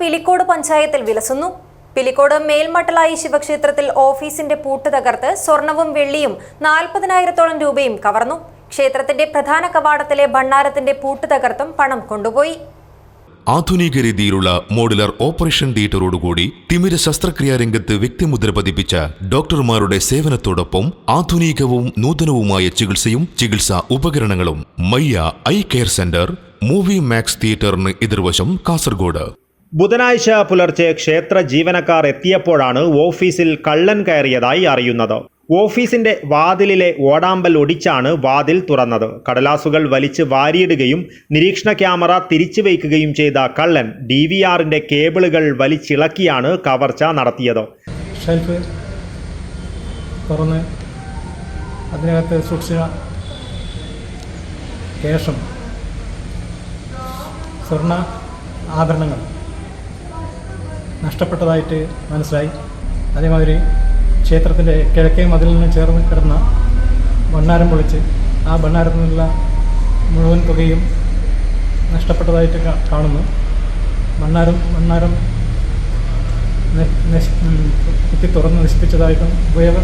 പിലിക്കോട് പഞ്ചായത്തിൽ വിലസുന്നു. പിലിക്കോട് മേൽമട്ടലായി ശിവക്ഷേത്രത്തിൽ ഓഫീസിന്റെ പൂട്ട് തകർത്ത് സ്വർണവും വെള്ളിയും നാൽപ്പതിനായിരത്തോളം രൂപയും കവർന്നു. ക്ഷേത്രത്തിന്റെ പ്രധാന കവാടത്തിലെ ഭണ്ണാരത്തിന്റെ പൂട്ട് തകർത്തും പണം കൊണ്ടുപോയി. ആധുനിക രീതിയിലുള്ള മോഡുലർ ഓപ്പറേഷൻ തിയേറ്ററോടുകൂടി തിമിര ശസ്ത്രക്രിയാ രംഗത്ത് വ്യക്തിമുദ്ര പതിപ്പിച്ച ഡോക്ടർമാരുടെ സേവനത്തോടൊപ്പം ആധുനികവും നൂതനവുമായ ചികിത്സയും ചികിത്സാ ഉപകരണങ്ങളും Mayya eye care centre movie max തിയേറ്ററിന് എതിർവശം കാസർഗോഡ്. ബുധനാഴ്ച പുലർച്ചെ ക്ഷേത്ര ജീവനക്കാർ എത്തിയപ്പോഴാണ് ഓഫീസിൽ കള്ളൻ കയറിയതായി അറിയുന്നത്. ഓഫീസിന്റെ വാതിലിലെ ഓടാമ്പൽ ഒടിച്ചാണ് വാതിൽ തുറന്നത്. കടലാസുകൾ വലിച്ച് വാരിയിടുകയും നിരീക്ഷണ ക്യാമറ തിരിച്ചു വയ്ക്കുകയും ചെയ്ത കള്ളൻ ഡി വി ആറിന്റെ കേബിളുകൾ വലിച്ചിളക്കിയാണ് കവർച്ച നടത്തിയത്. ഷെൽഫ് തുറന്ന് അതിനകത്ത് സൂക്ഷിച്ച കേശം സ്വർണ ആഭരണങ്ങൾ നഷ്ടപ്പെട്ടതായിട്ട് മനസ്സിലായി. അതേമാതിരി ക്ഷേത്രത്തിന്റെ കിഴക്കേ മതിലിന് ചേർന്ന് കിടന്ന ഭണ്ണാരം പൊളിച്ച് ആ ഭണ്ണാരത്തിൽ നിന്നുള്ള മുഴുവൻ തുകയും നഷ്ടപ്പെട്ടതായിട്ട് കാണുന്നു. ന- നശി- കുത്തി തുറന്ന് നശിപ്പിച്ചതായിട്ടും ഉപയോഗ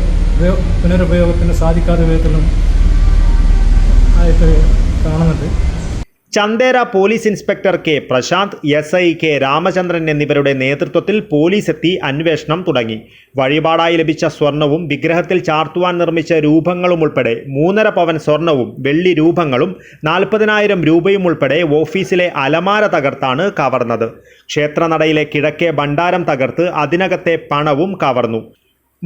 പുനരുപയോഗത്തിന് സാധിക്കാത്ത വിധത്തിലും ആയിട്ട് കാണുന്നുണ്ട്. Chandera police inspector K Prashanth S I K Ramachandran എന്നിവരുടെ നേതൃത്വത്തിൽ പോലീസ് എത്തി അന്വേഷണം തുടങ്ങി. വഴിപാടായി ലഭിച്ച സ്വർണവും വിഗ്രഹത്തിൽ ചാർത്തുവാൻ നിർമ്മിച്ച രൂപങ്ങളും ഉൾപ്പെടെ മൂന്നര പവൻ സ്വർണവും വെള്ളി രൂപങ്ങളും നാൽപ്പതിനായിരം രൂപയും ഉൾപ്പെടെ ഓഫീസിലെ അലമാര തകർത്താണ് കവർന്നത്. ക്ഷേത്രനടയിലെ കിഴക്കേ ഭണ്ഡാരം തകർത്ത് അതിനകത്തെ പണവും കവർന്നു.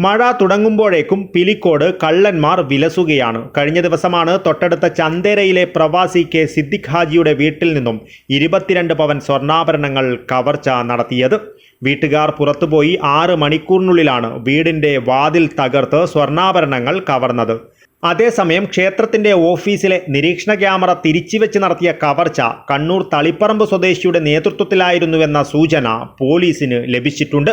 മഴ തുടങ്ങുമ്പോഴേക്കും പിലിക്കോട് കള്ളന്മാർ വിലസുകയാണ്. കഴിഞ്ഞ ദിവസമാണ് തൊട്ടടുത്ത ചന്തേരയിലെ പ്രവാസി കെ സിദ്ദിഖ് ഹാജിയുടെ വീട്ടിൽ നിന്നും ഇരുപത്തിരണ്ട് പവൻ സ്വർണാഭരണങ്ങൾ കവർച്ച നടത്തിയത്. വീട്ടുകാർ പുറത്തുപോയി ആറ് മണിക്കൂറിനുള്ളിലാണ് വീടിന്റെ വാതിൽ തകർത്ത് സ്വർണാഭരണങ്ങൾ കവർന്നത്. അതേസമയം ക്ഷേത്രത്തിന്റെ ഓഫീസിലെ നിരീക്ഷണ ക്യാമറ തിരിച്ചുവെച്ച് നടത്തിയ കവർച്ച കണ്ണൂർ തളിപ്പറമ്പ് സ്വദേശിയുടെ നേതൃത്വത്തിലായിരുന്നുവെന്ന സൂചന പോലീസിന് ലഭിച്ചിട്ടുണ്ട്.